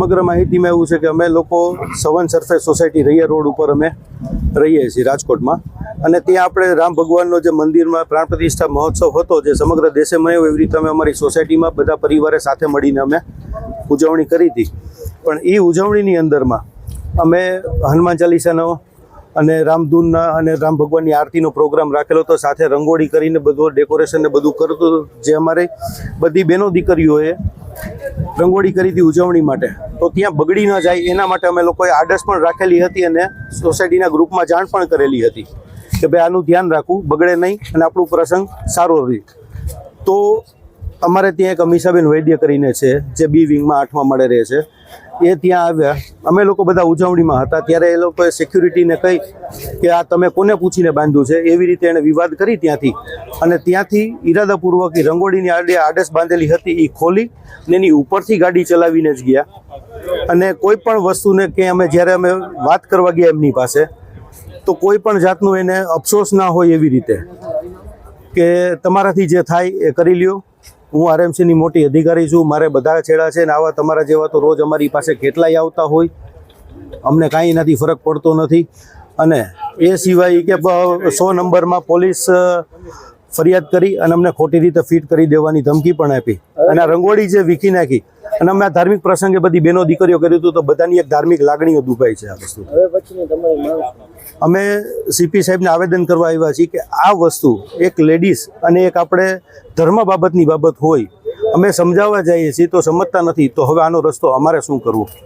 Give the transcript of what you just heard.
સમગ્ર માહિતીમાં એવું છે કે અમે લોકો Savan surface society Raiya road ઉપર અમે રહીએ છીએ રાજકોટમાં. અને ત્યાં આપણે રામ ભગવાનનો જે મંદિરમાં પ્રાણ પ્રતિષ્ઠા મહોત્સવ હતો જે સમગ્ર દેશે મનાવ્યો એવી રીતે અમે અમારી સોસાયટીમાં બધા પરિવારે સાથે મળીને અમે ઉજવણી કરી હતી. પણ એ ઉજવણીની અંદરમાં અમે હનુમાન ચાલીસાનો અને રામધૂનના અને રામ ભગવાનની આરતીનો પ્રોગ્રામ રાખેલો હતો. સાથે રંગોળી કરીને બધું ડેકોરેશન ને બધું કરતું જે અમારે બધી બહેનો દીકરીઓએ રંગોળી કરી હતી ઉજવણી માટે. તો ત્યાં બગડી ન જાય એના માટે અમે લોકોએ આડસ પણ રાખેલી હતી અને સોસાયટીના ગ્રુપમાં જાણ પણ કરેલી હતી કે ભાઈ આનું ધ્યાન રાખવું, બગડે નહીં અને આપણું પ્રસંગ સારો રહે. તો અમારે ત્યાં એક અમીષાબેન વૈદ્ય કરીને છે, જે બી વિંગમાં આઠમા મળે રહે છે. એ ત્યાં આવ્યા. અમે લોકો બધા ઉજવણીમાં હતા. ત્યારે એ લોકોએ સિક્યુરિટીને કહી કે આ તમે કોને પૂછીને બાંધ્યું છે? એવી રીતે એણે વિવાદ કરી ત્યાંથી. અને ત્યાંથી ઈરાદાપૂર્વક એ રંગોળીની આડે આડસ બાંધેલી હતી એ ખોલી ને એની ઉપરથી ગાડી ચલાવીને જ ગયા. અને કોઈ પણ વસ્તુને કે અમે જ્યારે અમે વાત કરવા ગયા એમની પાસે, તો કોઈ પણ જાતનું એને અફસોસ ના હોય એવી રીતે કે તમારાથી જે થાય એ કરી લ્યો. હું આરએમસીની મોટી અધિકારી છું, મારે બધા છેડા છે ને આવા તમારા જેવા તો રોજ અમારી પાસે કેટલાય આવતા હોય. અમને કાંઈ એનાથી ફરક પડતો નથી. અને એ સિવાય કે સો નંબરમાં પોલીસ ફરિયાદ કરી અને અમને ખોટી રીતે ફિટ કરી દેવાની ધમકી પણ આપી. અને રંગોળી જે વીખી નાખી અને અમે આ ધાર્મિક પ્રસંગે બધી બહેનો દીકરીઓ કર્યું હતું તો બધાની એક ધાર્મિક લાગણીઓ દુભાઈ છે આ વસ્તુ? અમે સીપી સાહેબને આવેદન કરવા આવ્યા છીએ કે આ વસ્તુ એક લેડીઝ અને એક આપણે ધર્મ બાબતની બાબત હોય અમે સમજાવવા જઈએ છીએ તો સમજતા નથી તો હવે આનો રસ્તો અમારે શું કરવું